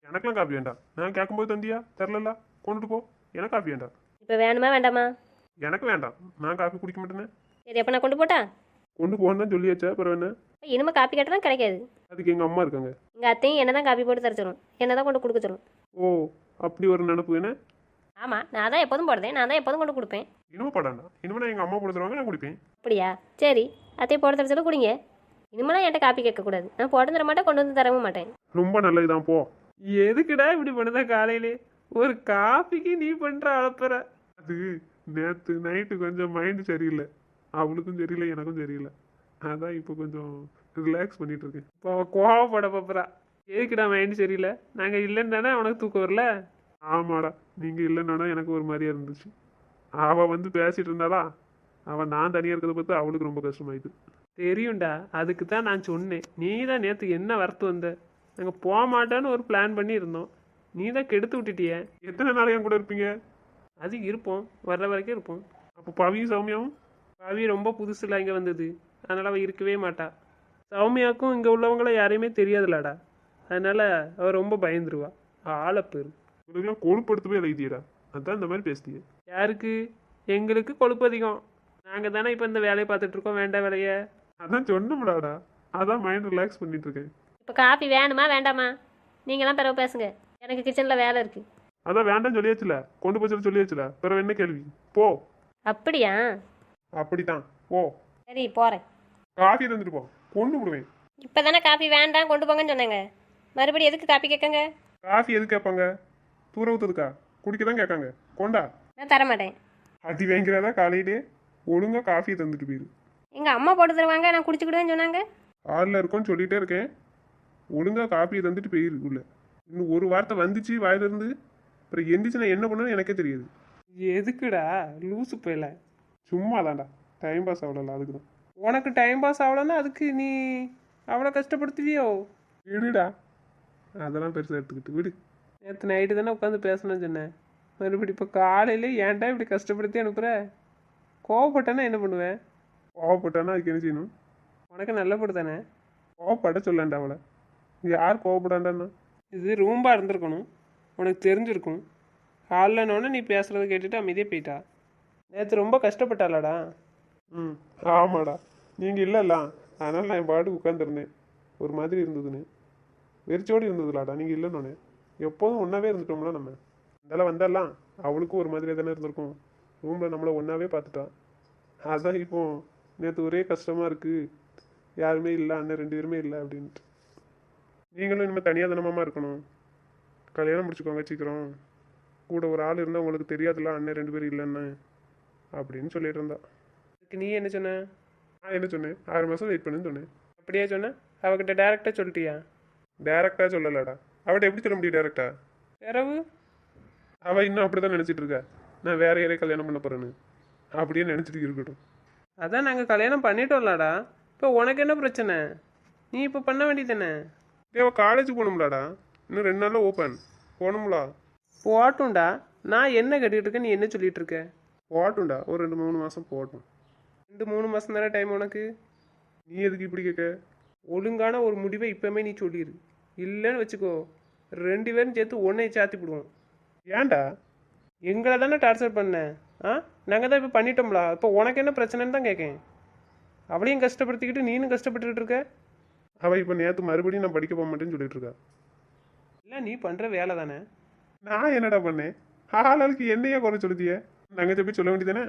எனக்கெல்லாம் காஃபி வேண்டாம். நான் கேட்கும்போது தந்தியா? தரலல்ல? கொண்டுட்டு போ. எனக்கு காஃபி வேண்டாம். இப்போ வேணுமா வேண்டாமா? எனக்கு வேண்டாம். நான் காஃபி குடிக்க மாட்டேனே. சரி அப்போ நான் கொண்டு போட்டா? கொண்டு போன்னு தான் சொல்லியாச்சா அப்புறம் என்ன? இனிமேல் காப்பி கேட்டால் கிடைக்காது. அதுக்கு எங்கள் அம்மா இருக்காங்க. எங்கள் அத்தையும் என்ன தான் காப்பி போட்டு தர சொல்லும். என்ன தான் கொண்டு கொடுக்க சொல்லும். ஓ அப்படி ஒரு நினப்பு என்ன? ஆமாம் நான் தான் எப்போதும் போடுறேன் நான் தான் எப்போதும் கொண்டு கொடுப்பேன். இனிமே படாண்டா இனிமே நான் எங்கள் அம்மா கொடுத்துருவாங்க நான் குடிப்பேன். அப்படியா? சரி அத்தையை போட்டு தர சொல்ல குடிங்க. இனிமேலாம் என்கிட்ட காப்பி கேட்கக்கூடாது நான் போட்டு தர மாட்டேன் கொண்டு வந்து தரவும் மாட்டேன். ரொம்ப நல்லதுதான் போ. எதுக்குடா இப்படி பண்ணுதா காலையிலே? ஒரு காஃபிக்கு நீ பண்ற அழப்புற அது நேற்று நைட்டு கொஞ்சம் மைண்டு சரியில்லை. அவளுக்கும் தெரியல எனக்கும் தெரியல. அதான் இப்போ கொஞ்சம் ரிலாக்ஸ் பண்ணிட்டு இருக்கேன் இப்போ அவள் கோவப்பட பாப்பரா எதுக்குடா மைண்ட் சரியில்ல? நாங்கள் இல்லைன்னு தானே அவனுக்கு தூக்கம் வரல? ஆமாடா நீங்கள் இல்லைன்னா எனக்கு ஒரு மாதிரியா இருந்துச்சு. அவள் வந்து பேசிட்டு இருந்தாளா? அவள் நான் தனியாக இருக்கிறத பார்த்து அவளுக்கு ரொம்ப கஷ்டமாயிடுது தெரியும்டா அதுக்கு தான் நான் சொன்னேன். நீ தான் நேற்று என்ன வரத்து வந்த? நாங்கள் போக மாட்டேன்னு ஒரு பிளான் பண்ணி இருந்தோம் நீ தான் கெடுத்து விட்டுட்டிய. எத்தனை நாளைக்கு என் கூட இருப்பீங்க? அது இருப்போம். வர்ற வரைக்கும் இருப்போம். அப்போ பவியும் சௌமியாவும்? பாவி ரொம்ப புதுசுல இங்கே வந்தது. அதனால் அவள் இருக்கவே மாட்டா. சௌமியாக்கும் இங்கே உள்ளவங்கள யாரையுமே தெரியாதுலடா. அதனால் அவள் ரொம்ப பயந்துருவா. ஆளப்பேரு உங்களுக்குலாம் கொழுப்படுத்தவே எழுதியடா அதான் இந்த மாதிரி பேசுறீங்க யாருக்கு? எங்களுக்கு கொழுப்பு அதிகம். நாங்கள் தானே இப்போ இந்த வேலையை பார்த்துட்டு இருக்கோம் வேண்டாம் வேலையை. அதான் சொன்னோம்டாடா அதான் மைண்ட் ரிலாக்ஸ் பண்ணிட்டு இருக்கேன். இப்போ காஃபி வேணுமா வேண்டாமா? நீங்களாம் பிறகு பேசுங்க. எனக்கு கிச்சனில் வேலை இருக்குது அதான் வேண்டாம் சொல்லியாச்சுல. கொண்டு போய் சொல்ல சொல்லியாச்சுல. பிறகு என்ன கேள்வி? போ. அப்படியா? அப்படித்தான். போ. சரி போகிறேன் காஃபி தந்துட்டு போ. கொண்டு விடுவேன். இப்போ தானே காஃபி வேண்டாம் கொண்டு போங்கன்னு சொன்னாங்க. மறுபடியும் எதுக்கு காப்பி கேட்கங்க? காஃபி எது கேட்பாங்க? தூர ஊத்துறதுக்கா? குடிக்க தான் கேட்காங்க. கொண்டா? நான் தரமாட்டேன். அடி வாங்கிறதா காலையிலே? ஒழுங்கா காஃபி தந்துட்டு போயிரு. எங்கள் அம்மா போட்டு தருவாங்க நான் குடிச்சுக்கிடுவேன்னு சொன்னாங்க. ஹாலில் இருக்கோன்னு சொல்லிட்டே இருக்கேன். ஒழுங்கா காஃபியை தந்துட்டு போயிரு உள்ள. இன்னும் ஒரு வார்த்தை வந்துச்சு வாயிலிருந்து. அப்புறம் எந்திரிச்சு நான் என்ன பண்ணணும்னு எனக்கே தெரியாது. எதுக்குடா? லூசு போயில? சும்மா தான்டா டைம் பாஸ் ஆகல அதுக்கு தான். உனக்கு டைம் பாஸ் ஆகலன்னா அதுக்கு நீ அவ்வளோ கஷ்டப்படுத்துவியோ? விடுடா. அதெல்லாம் பெருசாக எடுத்துக்கிட்டு விடு. நேற்று நைட்டு தானே உட்காந்து பேசணும்னு சொன்னேன். மறுபடி இப்போ காலையில் ஏன்டா இப்படி கஷ்டப்படுத்தி அனுப்புகிற கோவப்பட்டேன்னா என்ன பண்ணுவேன்? கோவப்பட்டானா அதுக்கு என்ன செய்யணும்? உனக்கு நல்லபடி தானே? கோவப்பட சொல்லண்டா அவளை. யார் கோவப்படாண்டான்னா? இது ரூம்பாக இருந்திருக்கணும். உனக்கு தெரிஞ்சிருக்கும். காலைலனோடனே நீ பேசுகிறத கேட்டுட்டு அமைதியே போயிட்டா. நேற்று ரொம்ப கஷ்டப்பட்டாளாடா. ம். ஆமாடா. நீங்கள் இல்லைல்ல. அதனால் நான் என் பாட்டுக்கு உட்காந்துருந்தேன் ஒரு மாதிரி இருந்ததுன்னு. வெறிச்சோடு இருந்ததுலாடா. நீங்கள் இல்லைன்னொன்னே. எப்போதும் ஒன்றாவே இருந்துட்டோம்ல நம்ம. இதெல்லாம் வந்தாலாம் அவளுக்கும் ஒரு மாதிரி தானே இருந்திருக்கும். ரூமில் நம்மளை ஒன்றாவே பார்த்துட்டா. அதான் இப்போ நேற்று ஒரே கஷ்டமாக இருக்குது யாருமே இல்லை அண்ணன் ரெண்டு பேருமே இல்லை அப்படின்ட்டு. நீங்களும் இனிமேல் தனியாக தானமாமா இருக்கணும். கல்யாணம் முடிச்சுக்கோங்க சீக்கிரம். கூட ஒரு ஆள் இருந்தால் உங்களுக்கு தெரியாதுல்ல அண்ணன் ரெண்டு பேரும் இல்லைன்னு. அப்படின்னு சொல்லிட்டு இருந்தா அதுக்கு நீ என்ன சொன்ன? நான் என்ன சொன்னேன்? ஆறு மாதம் வெயிட் பண்ணுன்னு சொன்னேன். அப்படியே சொன்ன? அவகிட்ட டேரெக்டாக சொல்லிட்டியா? டேரெக்டாக சொல்லலடா. அவட்ட எப்படி சொல்ல முடியும் டேரெக்டா பிறவு? அவள் இன்னும் அப்படி தான் நினச்சிட்டு இருக்கா. நான் வேற யாரையும் கல்யாணம் பண்ண போகிறேன்னு அப்படியே நினச்சிட்டு இருக்கட்டும். அதான் நாங்கள் கல்யாணம் பண்ணிட்டோம்லடா. இப்போ உனக்கு என்ன பிரச்சனை? நீ இப்போ பண்ண வேண்டியதானே டேய் அவள் காலேஜ் போகணும்லாடா. இன்னும் ரெண்டு நாளில் ஓப்பன் போகணும்லா? போட்டும்டா நான் என்ன கட்டிகிட்டு இருக்கேன் நீ என்ன சொல்லிட்டு இருக்க? போட்டும்டா ஒரு ரெண்டு மூணு மாதம் போகட்டும் ரெண்டு மூணு மாதம் தானே டைம் உனக்கு? நீ எதுக்கு இப்படி கேட்க? ஒழுங்கான ஒரு முடிவை இப்போமே நீ சொல்லிடு இல்லைன்னு வச்சுக்கோ. ரெண்டு பேரும் சேர்த்து ஒன்றை சாத்தி விடுவோம் ஏன்டா? எங்களை தானே டார்ச்சர் பண்ண? ஆ? நாங்கள் தான் இப்போ பண்ணிட்டோம்ல. இப்போ உனக்கு என்ன பிரச்சனைன்னு தான் கேட்கேன். அவளையும் கஷ்டப்படுத்திக்கிட்டு நீனும் கஷ்டப்பட்டுக்கிட்டு இருக்க? அவள் இப்போ நேற்று மறுபடியும் நான் படிக்க போக மாட்டேன்னு சொல்லிட்டு இருக்கா. இல்லை நீ பண்ணுற வேலை தானே? நான் என்னடா பண்ணேன்? ஆளாளுக்கு என்னையே குறை சொல்லுதியே? தங்கச்சி போய் சொல்ல வேண்டியதானே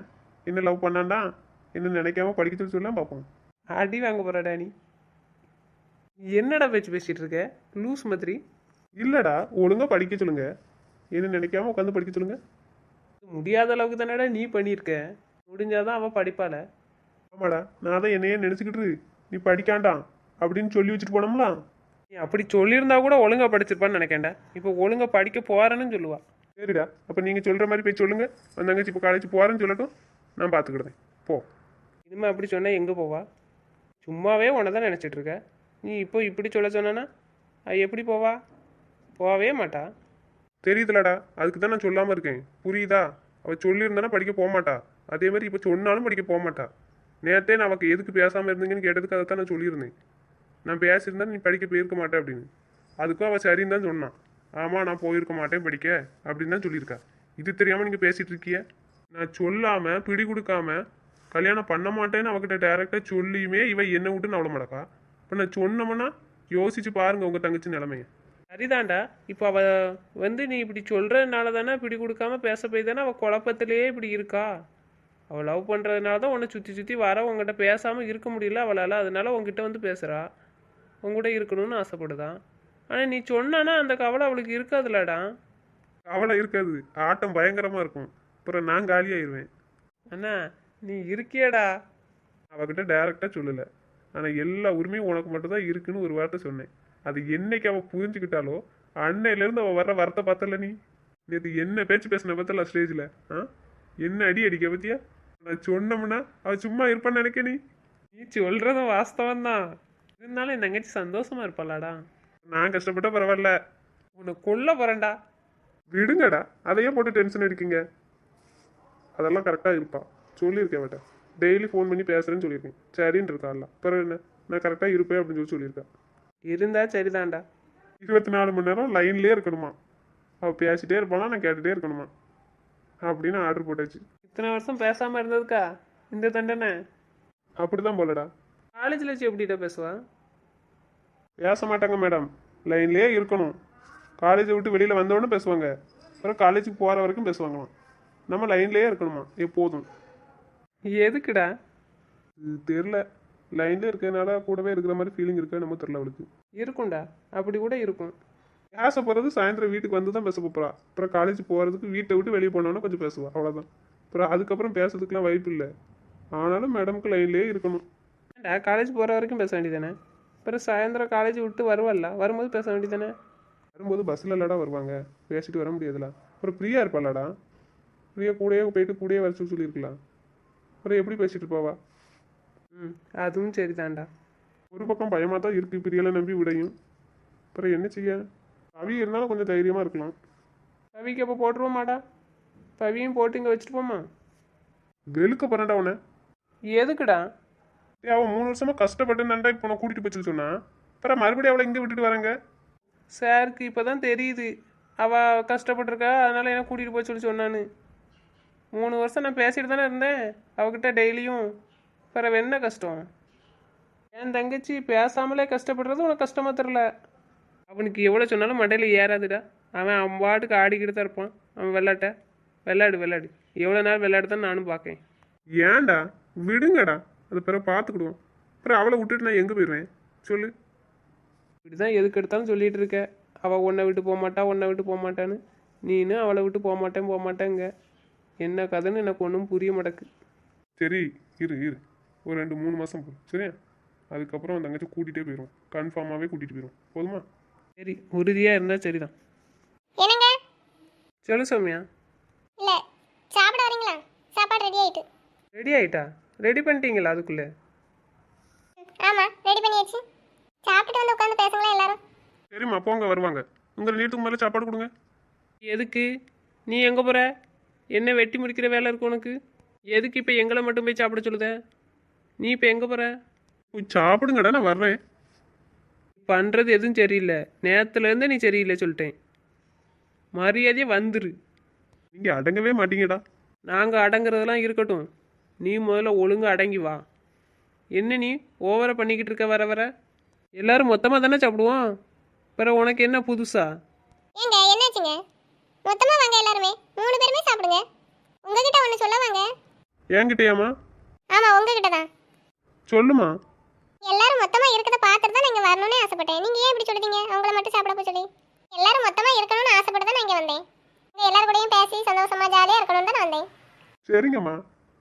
என்ன லவ் பண்ணாண்டா? என்ன நினைக்காம படிக்க சொல்லி சொல்லலாம் பார்ப்போம் அடி வாங்க போகிறடா நீ என்னடா பேச்சு பேசிகிட்டு இருக்க? லூஸ் மாதிரி. இல்லைடா ஒழுங்கா படிக்க சொல்லுங்க. என்ன நினைக்காம உட்காந்து படிக்க சொல்லுங்க. முடியாத அளவுக்கு தானடா நீ பண்ணியிருக்க முடிஞ்சாதான் அவள் படிப்பாள. ஆமாடா நான் தான் என்னையே நினச்சிக்கிட்டு நீ படிக்காண்டாம். அப்படின்னு சொல்லி வச்சுட்டு போனோம்ல. நீ அப்படி சொல்லியிருந்தா கூட ஒழுங்கா படிச்சிருப்பான்னு நினைக்கேன்டா. இப்போ ஒழுங்கா படிக்க போகிறேன்னு சொல்லுவா. சரிடா. அப்போ நீங்கள் சொல்கிற மாதிரி போய் சொல்லுங்க. அந்த தங்கச்சி இப்போ காலேஜ் போகிறேன்னு சொல்லட்டும். நான் பார்த்துக்கிடுறேன் போ. இனிமே அப்படி சொன்னால் எங்கே போவா? சும்மாவே உன்னை தான் நினச்சிட்டு இருக்க. நீ இப்போ இப்படி சொல்ல சொன்னா எப்படி போவா? போகவே மாட்டா. தெரியுதுலடா. அதுக்கு தான் நான் சொல்லாமல் இருக்கேன். புரியுதா? அவள் சொல்லியிருந்தானா படிக்க போக மாட்டா அதே மாதிரி இப்போ சொன்னாலும் படிக்க போக மாட்டா நேற்றே நான் அவக்கு எதுக்கு பேசாமல் இருந்தீங்கன்னு கேட்டதுக்கு அதை தான் நான் சொல்லியிருந்தேன். நான் பேசியிருந்தா நீ படிக்க போயிருக்க மாட்டேன் அப்படின்னு. அதுக்கும் அவள் சரின்னு தான் சொன்னான். ஆமாம் நான் போயிருக்க மாட்டேன் படிக்க அப்படின்னு தான் சொல்லியிருக்கா. இது தெரியாமல் நீங்கள் பேசிகிட்டு இருக்கிய நான் சொல்லாமல் பிடி கொடுக்காம கல்யாணம் பண்ண மாட்டேன்னு அவகிட்ட டேரெக்டாக சொல்லியுமே இவன் என்னை விட்டு நவள மாட்டக்கா. இப்போ நான் சொன்னோம்னா யோசிச்சு பாருங்க உங்கள் தங்கச்சி நிலமைய. சரிதான்டா. இப்போ அவ வந்து நீ இப்படி சொல்கிறதுனால தானே இப்படி கொடுக்காம பேச போய் தானே அவள் குழப்பத்திலேயே இப்படி இருக்கா? அவள் லவ் பண்ணுறதுனால தான் உன்னை சுற்றி சுற்றி வர உங்ககிட்ட பேசாமல் இருக்க முடியல அவளால். அதனால உங்ககிட்ட வந்து பேசுகிறா உங்ககிட்ட இருக்கணும்னு ஆசைப்படுதான். ஆனால் நீ சொன்னானா அந்த கவலை அவளுக்கு இருக்காதுலடா. கவலை இருக்காது. ஆட்டம் பயங்கரமாக இருக்கும். அப்புறம் நான் காலியாயிருவேன். அண்ணா நீ இருக்கியடா. அவகிட்ட டைரெக்டாக சொல்லலை. ஆனால் எல்லா உரிமையும் உனக்கு மட்டும்தான் இருக்குன்னு ஒரு வார்த்தை சொன்னேன். அது என்னைக்கு அவள் புரிஞ்சுக்கிட்டாலோ அன்னையிலேருந்து அவள் வர்ற வார்த்தை பார்த்தல நீ? நேற்று என்ன பேச்சு பேசின பார்த்தல ஸ்டேஜில் ஆ? என்ன அடி அடிக்க பத்தியா நான் சொன்னோம்னா அவள் சும்மா இருப்பான்னு நினைக்க நீ? நீ சொல்கிறதும் வாஸ்தவம் தான் இருந்தாலும் என் தங்கச்சி சந்தோஷமா இருப்பாளாடா. நான் கஷ்டப்பட்டா பரவாயில்ல. உன்னை கொல்ல போகிறேன்டா விடுங்கடா. அதையே போட்டு டென்ஷன் அடிக்கீங்க. அதெல்லாம் கரெக்டாக இருப்பா. சொல்லியிருக்கேன் அவட்ட. டெய்லி ஃபோன் பண்ணி பேசுகிறேன்னு சொல்லியிருக்கேன். சரின்னு இருக்காள்ல பிறகு என்ன? நான் கரெக்டாக இருப்பேன் அப்படின்னு சொல்லி சொல்லியிருக்கேன் இருந்தா சரிதான்டா. இருபத்தி நாலு மணி நேரம் லைன்லேயே இருக்கணுமா? அவள் பேசிட்டே இருப்பானா நான் கேட்டுகிட்டே இருக்கணுமா? அப்படின்னு ஆர்டர் போட்டாச்சு. இத்தனை வருஷம் பேசாமல் இருந்ததுக்கா? இந்த தண்டனை. அப்படி தான் போலடா. காலேஜில் வச்சு எப்படிடா பேசுவா? பேச மாட்டாங்க மேடம். லைன்லேயே இருக்கணும். காலேஜை விட்டு வெளியில் வந்தோடனே பேசுவாங்க. அப்புறம் காலேஜுக்கு போகிற வரைக்கும் பேசுவாங்களாம். நம்ம லைன்லேயே இருக்கணுமா? எப்போதும் எதுக்குடா? இது தெரில லைன்லேயே இருக்கிறதுனால கூடவே இருக்கிற மாதிரி ஃபீலிங் இருக்கா நம்ம தெரில அவளுக்கு. இருக்கும்டா. அப்படி கூட இருக்கும். பேச போகிறது சாயந்தரம் வீட்டுக்கு வந்து தான் பேச போகிறா அப்புறம் காலேஜ் போகிறதுக்கு வீட்டை விட்டு வெளியே போனோன்னா கொஞ்சம் பேசுவா. அவ்வளோதான் அப்புறம் அதுக்கப்புறம் பேசுறதுக்குலாம் வாய்ப்பு இல்லை. ஆனாலும் மேடம்க்கு லைன்லேயே இருக்கணும். காலேஜ் போகிற வரைக்கும் பேச வேண்டியதானே அப்புறம் சாயந்தரம் காலேஜ் விட்டு வருவல்ல? வரும்போது பேச வேண்டியதானே வரும்போது பஸ்ஸில் இல்லடா வருவாங்க. பேசிட்டு வர முடியாதுல அப்புறம் பிரியா இருப்பாளடா? பிரியா கூடயே போயிட்டு கூடயே வர சொல்லி சொல்லியிருக்கலாம். அப்புறம் எப்படி பேசிட்டு போவா ம் அதுவும் சரிதான்டா. ஒரு பக்கம் பயமாக தான் இருக்குது பிரியலை நம்பி விடையும். அப்புறம் என்ன செய்ய? அவி இருந்தாலும் கொஞ்சம் தைரியமாக இருக்கலாம். பவிக்கு அப்போ போட்டுருவோமாடா? பவியும் போட்டு இங்கே வச்சுட்டு போமா வெளுக்க போறேன்டா உன்னை. எதுக்குடா? அவன் மூணு வருஷமா கஷ்டப்பட்டு நண்டா இப்போ நான் கூட்டிட்டு போச்சு சொன்னா. அப்புறம் மறுபடியும் அவளை இங்கே விட்டுட்டு வரேங்க? சாருக்கு இப்போ தான் தெரியுது. அவள் கஷ்டப்பட்டிருக்கா அதனால் என்ன கூட்டிகிட்டு போய் சொல்லி சொன்னான்னு. மூணு வருஷம் நான் பேசிட்டு தானே இருந்தேன். அவகிட்ட டெய்லியும். பிறகு என்ன கஷ்டம்? என் தங்கச்சி பேசாமலே கஷ்டப்படுறது உனக்கு கஷ்டமாக தெரில அவனுக்கு எவ்வளோ சொன்னாலும் மண்டையில் ஏறாதுடா. அவன் அவன் பாட்டுக்கு ஆடிக்கிட்டு தான் இருப்பான். அவன் விளாட்ட விளாடு விளாடு எவ்வளோ நேரம் விளையாடு தான் நானும் பார்க்கேன். ஏன்டா? விடுங்கடா. அது பிறகு பார்த்துக்கிடுவோம். அப்புறம் அவளை விட்டுட்டு நான் எங்கே போயிடுவேன்? சொல்லு. இப்படி தான் எதுக்கு எடுத்தாலும் சொல்லிட்டு இருக்க. அவள் உன்னை விட்டு போக மாட்டா உன்னை விட்டு போக மாட்டான்னு. நீனு அவளை விட்டு போக மாட்டேன் போக மாட்டேங்க. என்ன கதைன்னு எனக்கு ஒன்றும் புரிய மாட்டேக்கு சரி இரு இரு. ஒரு ரெண்டு மூணு மாதம் போதும் சரியா? அதுக்கப்புறம் தங்கச்சி கூட்டிகிட்டே போயிடும் கன்ஃபார்மாகவே கூட்டிகிட்டு போயிடும் போதுமா? சரி உறுதியாக இருந்தால் சரிதான். என்னங்க? சொல்லு சௌமியா. இல்லை சாப்பிட வரீங்களா? சாப்பாடு ரெடி ஆயிட்டு. ரெடி ஆயிட்டா? ரெடி பண்ணிட்டீங்களா அதுக்குள்ளே? ஆமாம் ரெடி பண்ணியாச்சு. சாப்பிட்டுட்டு வந்து உட்காந்து பேசுங்களா எல்லாரும்? சரிம்மா போங்க வருவாங்க. உங்கள் நீட்டுக்கு மேலே சாப்பாடு கொடுங்க. எதுக்கு? நீ எங்கே போகிற என்ன வெட்டி முடிக்கிற வேலை இருக்கு உனக்கு? எதுக்கு இப்போ எங்களை மட்டும் போய் சாப்பிட சொல்லுத? நீ இப்போ எங்கே போகிற போய் சாப்பிடுங்கடா நான் வர்றேன். பண்ணுறது எதுவும் சரியில்லை. நேற்றுலேருந்தே நீ சரியில்லை சொல்லிட்டேன். மரியாதையே வந்துரு. நீங்கள் அடங்கவே மாட்டீங்கடா. நாங்கள் அடங்குறதெல்லாம் இருக்கட்டும். நீ முதல்ல ஒழுங்கா அடங்கி வா. என்ன நீ? ஓவரா பண்ணிக்கிட்டு இருக்க வர வர? எல்லாரும் மொத்தமாக தானே சாப்பிடுவோம்? பிறகு உனக்கு என்ன புதுசா? ஏங்க என்னாச்சுங்க? மொத்தமாக வாங்க எல்லாருமே. மூணு பேருமே சாப்பிடுங்க. உங்ககிட்ட ஒன்று சொல்ல வாங்க. ஏங்கிட்டேயாம்மா ஆமாம் உங்ககிட்ட தான் சொல்லுமா. எல்லாரும் மொத்தமாக இருக்கிறத பார்த்துட்டு தான் நான் வரணும்னு ஆசைப்பட்டேன். நீங்கள் ஏன் இப்படி சொல்லுதீங்க அவங்கள மட்டும் சாப்பிட போய் சொல்லி. எல்லாரும் மொத்தமாக இருக்கணும்னு ஆசைப்பட்டு தான் நான் இங்கே வந்தேன். இங்கே எல்லாரும் கூடயும் பேசி சந்தோஷமா ஜாலியாக இருக்கணும்னு தான் நான் வந்தேன். சரிங்கம்மா.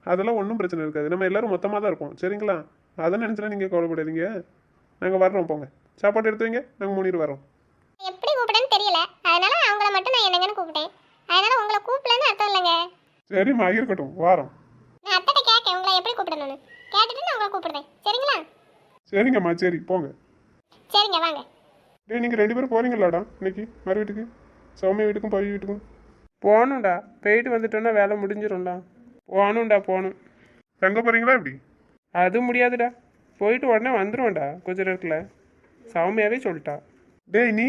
அதெல்லாம் ஒன்றும் பிரச்சனை இருக்காது. நம்ம எல்லாரும் மொத்தமாக தான் இருப்போம். சரிங்களா? அதை நினச்சலாம் நீங்கள் கவலைப்படாதீங்க. நாங்கள் வர்றோம் போங்க. சாப்பாடு எடுத்து வைங்க. நாங்கள் மூணிட்டு வரோம் எப்படி கூப்பிடன்னு தெரியல. அதனால அவங்கள மட்டும் நான் என்னங்கன்னு கூப்பிட்டேன். அதனால உங்களை கூப்பிடலன்னு அர்த்தம் இல்லைங்க. சரிம்மா இருக்கட்டும். வாரோம். நான் அத்தைட்ட கேட்கேன் உங்களை எப்படி கூப்பிடணும்னு. கேட்டுட்டு நான் உங்களை கூப்பிடுறேன் சரிங்களா? சரிங்கம்மா. சரி போங்க. சரிங்க வாங்க. டேய் நீங்கள் ரெண்டு பேரும் போகிறீங்களாடா இன்னைக்கு? மறு வீட்டுக்கு? சௌமியா வீட்டுக்கும் பவி வீட்டுக்கும்? போகணும்டா. போயிட்டு வந்துட்டோன்னா வேலை முடிஞ்சிடும்டா போகணும்டா போகணும் தங்க போகிறீங்களா எப்படி? அது முடியாதுடா. போயிட்டு உடனே வந்துடுவேன்டா கொஞ்ச நேரத்தில் சௌமியாவே சொல்லிட்டா. டேய் நீ?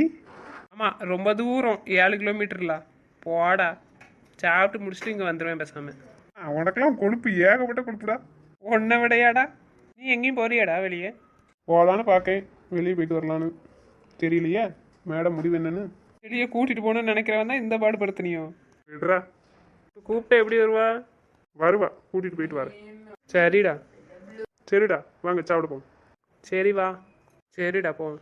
ஆமாம் ரொம்ப தூரம் ஏழு கிலோமீட்டர்ல. போடா. சாப்பிட்டு முடிச்சுட்டு இங்கே வந்துடுவேன் பேசாமல் உனக்கெல்லாம் கொழுப்பு ஏகப்பட்ட கொழுப்புடா. உன்னை விடையாடா. நீ எங்கேயும் போறியாடா வெளியே? போகலான்னு பார்க்கேன் வெளியே போயிட்டு வரலான்னு. தெரியலையே? மேடம் முடிவு என்னன்னு? வெளியே கூட்டிகிட்டு போகணும்னு நினைக்கிறவன் தான் இந்த பாடுபடுத்தினியோ? விடுறா. கூப்பிட்டா எப்படி வருவா? வருவா கூட்டிகிட்டு போயிட்டு வரேன். சரிடா. சரிடா வாங்க சாப்பிட போங்க சரி வா. சரிடா போவோம்.